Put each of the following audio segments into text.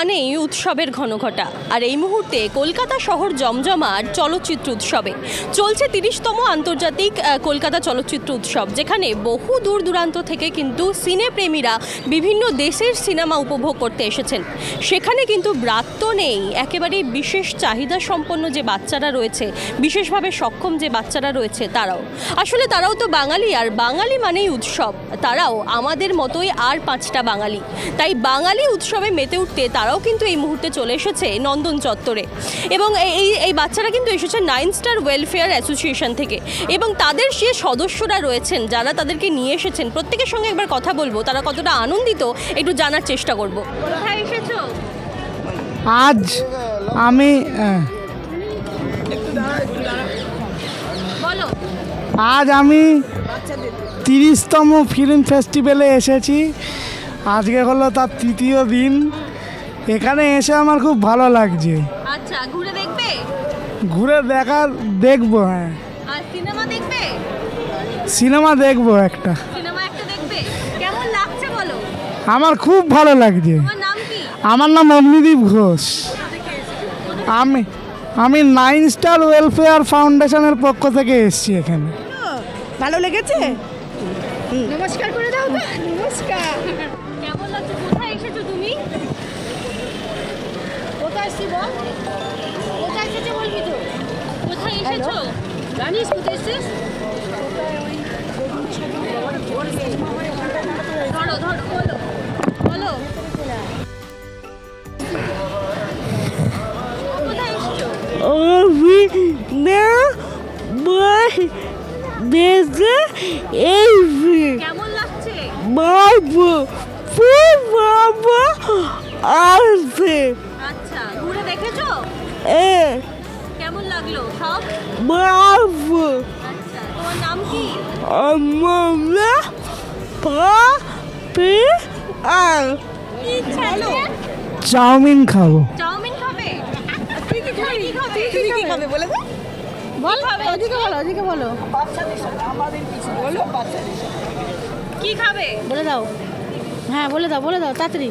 মানেই উৎসবের ঘনঘটা। আর এই মুহূর্তে কলকাতা শহর জমজমার চলচ্চিত্র উৎসবে। চলছে তিরিশতম আন্তর্জাতিক কলকাতা চলচ্চিত্র উৎসব, যেখানে বহু দূর দূরান্ত থেকে কিন্তু সিনেপ্রেমীরা বিভিন্ন দেশের সিনেমা উপভোগ করতে এসেছেন। সেখানে কিন্তু ব্রাত্য নেই একেবারে বিশেষ চাহিদা সম্পন্ন যে বাচ্চারা রয়েছে, বিশেষভাবে সক্ষম যে বাচ্চারা রয়েছে তারাও। আসলে তারাও তো বাঙালি, আর বাঙালি মানেই উৎসব। তারাও আমাদের মতোই আর পাঁচটা বাঙালি। তাই বাঙালি উৎসবে মেতে উঠতে তারাও কিন্তু এই মুহূর্তে চলে এসেছে নন্দন চত্বরে। এবং এই- এই এই বাচ্চারা কিন্তু এসেছে নাইন স্টার ওয়েলফেয়ার অ্যাসোসিয়েশন থেকে। এবং তাদের সে সদস্যরা রয়েছেন যারা তাদেরকে নিয়ে এসেছেন প্রত্যেকের সঙ্গে একবার কথা বলব তারা কতটা আনন্দিত একটু জানার চেষ্টা করব। কোথায় এসেছ? আজ আমি আজ আমি তিরিশতম ফিল্ম ফেস্টিভ্যালে এসেছি। আজকে হলো তার তৃতীয় দিন। এখানে এসে আমার খুব ভালো লাগছে। আচ্ছা ঘুরে দেখবে? ঘুরে দেখার দেখব হ্যাঁ। আর সিনেমা দেখবে? সিনেমা দেখব একটা। সিনেমা একটা দেখবে? কেমন লাগছে বলো? আমার খুব ভালো লাগছে। তোমার নাম কি? আমার নাম অগ্নিদীপ ঘোষ। আমি আমি নাইন স্টার ওয়েলফেয়ার ফাউন্ডেশনের পক্ষ থেকে এসেছি এখানে। ভালো লেগেছে? নমস্কার করে দাও তো। নমস্কার। কোথায় এসছি বল কোথায় এসেছে বলবি তো? কোথায় এসেছ? জানিস কোথায় এসছিস? ধরো ধরো বলো বলো। কোথায় এসেছ? আমি না মই দেখে এই কেমন লাগছে? বাবু বাবা আসবে। কেমন লাগল? সব? আচ্ছা তোমার নাম কি? আমরা পাপি আর কি ইচ্ছা চাউমিন খাব। চাউমিন খাবে? তুই কি খাবি? কি খাবে? তুই কি খাবে? বলে দে। বল। ওদিকে বলো ওদিকে বলো। কি খাবে? বলে দাও। হ্যাঁ বলে দাও বলে দাও তাড়াতাড়ি।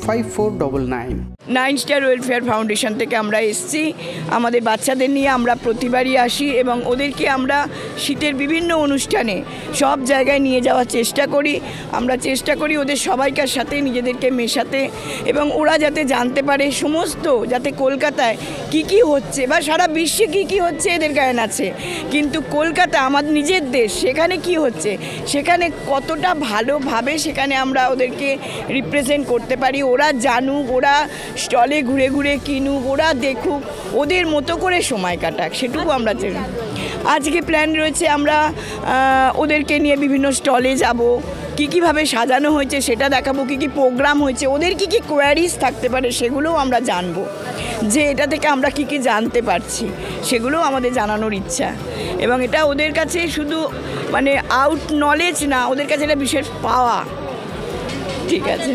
5499 nine star welfare foundation থেকে আমরা এসছি। আমাদের বাচ্চাদের নিয়ে আমরা প্রতিবারই আসি এবং ওদেরকে আমরা শীতের বিভিন্ন অনুষ্ঠানে সব জায়গায় নিয়ে যাওয়ার চেষ্টা করি। আমরা চেষ্টা করি ওদের সবাইকার সাথে, নিজেদেরকে মেশাতে এবং ওরা যাতে জানতে পারে সমস্ত, যাতে কলকাতায় কি কি হচ্ছে বা সারা বিশ্বে কি কি হচ্ছে এদের গায়ন আছে। কিন্তু কলকাতা আমার নিজের দেশ, সেখানে কি হচ্ছে, সেখানে কতটা ভালোভাবে সেখানে আমরা ওদেরকে রিপ্রেজেন্ট করতে পারি, ওরা জানুক, ওরা স্টলে ঘুরে ঘুরে কিনুক ওরা দেখুক ওদের মতো করে সময় কাটাক সেটুকু আমরা চাই আজকে প্ল্যান রয়েছে আমরা ওদেরকে নিয়ে বিভিন্ন স্টলে যাব কী কীভাবে সাজানো হয়েছে সেটা দেখাবো কী কী প্রোগ্রাম হয়েছে ওদের কী কী কোয়ারিজ থাকতে পারে সেগুলোও আমরা জানব যে এটা থেকে আমরা কী কী জানতে পারছি সেগুলোও আমাদের জানানোর ইচ্ছা। এবং এটা ওদের কাছে শুধু মানে আউট নলেজ না ওদের কাছে এটা বিশেষ পাওয়া। ঠিক আছে।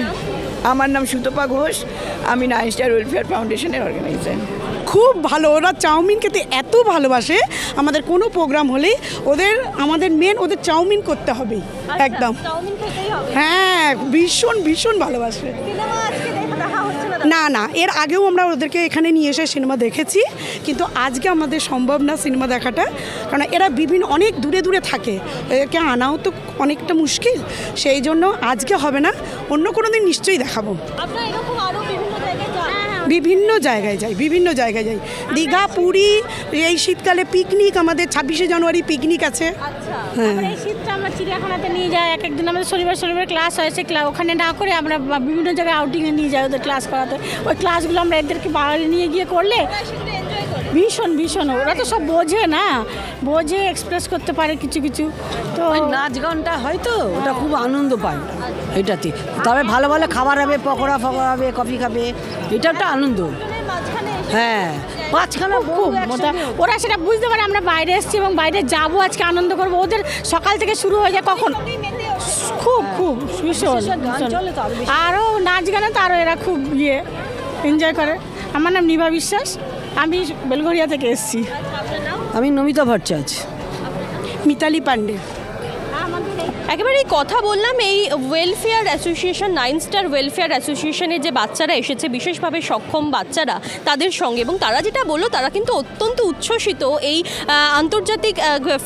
আমার নাম সুতপা ঘোষ। আমি নাইন স্টার ওয়েলফেয়ার ফাউন্ডেশনের অর্গানাইজার খুব ভালো ওরা চাউমিন খেতে এত ভালোবাসে। আমাদের কোনো প্রোগ্রাম হলেই ওদের আমাদের মেন ওদের চাউমিন করতে হবে একদম। চাউমিন খেতেই হবে। হ্যাঁ ভীষণ ভীষণ ভালোবাসে। না না, এর আগেও আমরা ওদেরকে এখানে নিয়ে এসে সিনেমা দেখেছি, কিন্তু আজকে আমাদের সম্ভব না সিনেমা দেখাটা, কারণ এরা বিভিন্ন, অনেক দূরে দূরে থাকে। এদেরকে আনাও তো অনেকটা মুশকিল, সেই জন্য আজকে হবে না, অন্য কোনো দিন নিশ্চয়ই দেখাবো। আপনার এরকম আরও বিভিন্ন জায়গায় যান বিভিন্ন জায়গায় যাই বিভিন্ন জায়গায় যাই। দীঘা পুরী এই শীতকালে পিকনিক আমাদের ছাব্বিশে জানুয়ারি পিকনিক আছে। আচ্ছা হ্যাঁ। এই শীতটা আমরা চিড়িয়াখানাতে নিয়ে যাই এক একদিন আমাদের শনিবার শনিবার ক্লাস হয় সে ওখানে না করে আমরা বিভিন্ন জায়গায় আউটিংয়ে নিয়ে যাই ওদের ক্লাস করাতে। ওই ক্লাসগুলো আমরা এদেরকে বাড়ি নিয়ে গিয়ে করলে ভীষণ ভীষণ। ওরা তো সব বোঝে না। বোঝে এক্সপ্রেস করতে পারে কিছু কিছু। তো নাচ গানটা হয় তো ওটা খুব আনন্দ পায় এটাতে। তবে ভালো ভালো খাবার হবে পকোড়া ফকোড়া হবে কফি খাবে এটা একটা আনন্দ। হ্যাঁ পাঁচখানা ওরা সেটা বুঝতে পারে আমরা বাইরে এসেছি এবং বাইরে যাব আজকে আনন্দ করব। ওদের সকাল থেকে শুরু হয়ে যায় কখন? খুব খুব ভীষণ। আরও নাচ গানে তো আরও এরা খুব ইয়ে এনজয় করে। আমার নাম নিভা বিশ্বাস। আমি বেলঘরিয়া থেকে এসেছি। আমি নমিতা ভট্টাচার্য। মিতালি পান্ডে। একেবারে এই কথা বললাম, এই welfare association nine star welfare অ্যাসোসিয়েশনের যে বাচ্চারা এসেছে, বিশেষভাবে সক্ষম বাচ্চারা তাদের সঙ্গে এবং তারা যেটা বলল, তারা কিন্তু অত্যন্ত উচ্ছ্বসিত এই আন্তর্জাতিক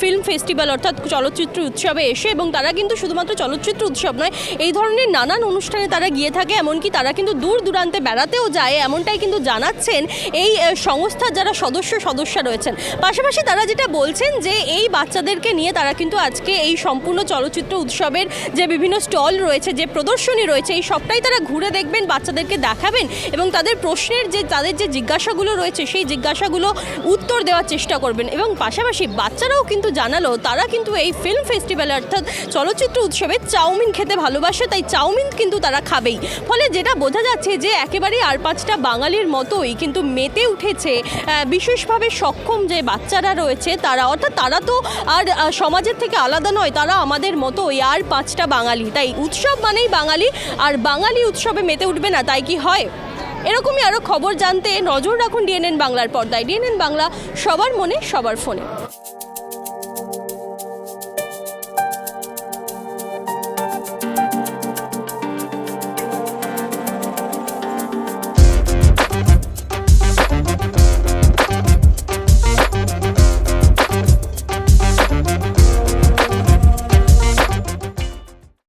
ফিল্ম ফেস্টিভ্যাল অর্থাৎ চলচ্চিত্র উৎসবে এসে এবং তারা কিন্তু শুধুমাত্র চলচ্চিত্র উৎসব নয়, এই ধরনের নানান অনুষ্ঠানে তারা গিয়ে থাকে, এমনকি তারা কিন্তু দূর দূরান্তে বেড়াতেও যায়, এমনটাই কিন্তু জানাচ্ছেন এই সংস্থার যারা সদস্য, সদস্যা রয়েছেন। পাশাপাশি তারা যেটা বলছেন যে, এই বাচ্চাদেরকে নিয়ে তারা কিন্তু আজকে এই সম্পূর্ণ চলচ্চিত্র উৎসবের যে বিভিন্ন স্টল রয়েছে, যে প্রদর্শনী রয়েছে, এই সবটাই তারা ঘুরে দেখবেন, বাচ্চাদেরকে দেখাবেন এবং তাদের প্রশ্নের যে, তাদের যে জিজ্ঞাসাগুলো রয়েছে, সেই জিজ্ঞাসাগুলো উত্তর দেওয়ার চেষ্টা করবেন এবং পাশাপাশি বাচ্চারাও কিন্তু জানালো, তারা কিন্তু এই ফিল্ম ফেস্টিভ্যাল অর্থাৎ চলচ্চিত্র উৎসবে চাউমিন খেতে ভালোবাসে, তাই চাউমিন কিন্তু তারা খাবেই। ফলে যেটা বোঝা যাচ্ছে যে, একেবারেই আর পাঁচটা বাঙালির মতোই কিন্তু মেতে উঠেছে বিশেষভাবে সক্ষম যে বাচ্চারা রয়েছে তারা, অর্থাৎ তারা তো আর সমাজের থেকে আলাদা নয়, তারা আমাদের মতোই আর পাঁচটা বাঙালি। তাই উৎসব মানেই বাঙালি, আর বাঙালি উৎসবে মেতে উঠবে না, তাই কি হয়? এরকমই আরও খবর জানতে নজর রাখুন ডিএনএন বাংলার পর্দায়। ডিএনএন বাংলা, সবার মনে, সবার ফোনে।